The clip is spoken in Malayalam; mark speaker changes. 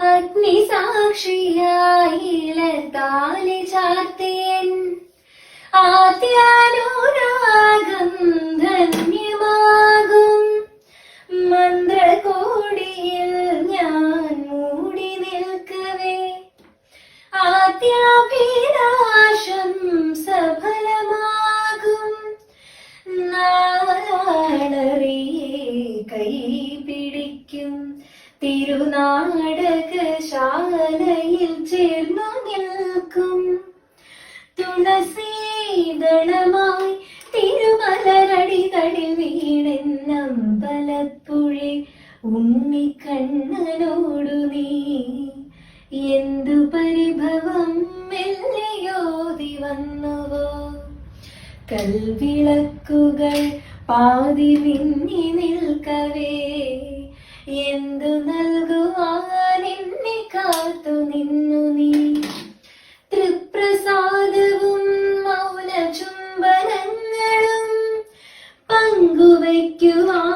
Speaker 1: അഗ്നിസാക്ഷിയായില താലി ചാർത്തേൻ ആദ്യാനുരാഗം ധന്യമാകും. മന്ത്രകോടിയിൽ ഞാൻ മൂടി നിൽക്കവേ. ആദ്യാഭിലാഷം സഫലമാകും. നാളറിയേ കൈ തിരുനാടക ശാലയിൽ ചേർന്നു നിൽക്കും. തുളസീതണമായി തിരുമലരടി തടി വീണെന്നം പലപ്പുഴേ ഉണ്ണിക്കണ്ണനോടു നീ. എന്തു പരിഭവം മെല്ലയോതി വന്നുവോ കൽവിളക്കുകൾ പാതി നിന്നി നിൽക്കവേ. എന്തു നൽകുവാൻ എന്നെ കാത്തു നിന്നു നീ? തൃപ്രസാദവും മൗന ചുംബനങ്ങളും പങ്കുവയ്ക്കുവാൻ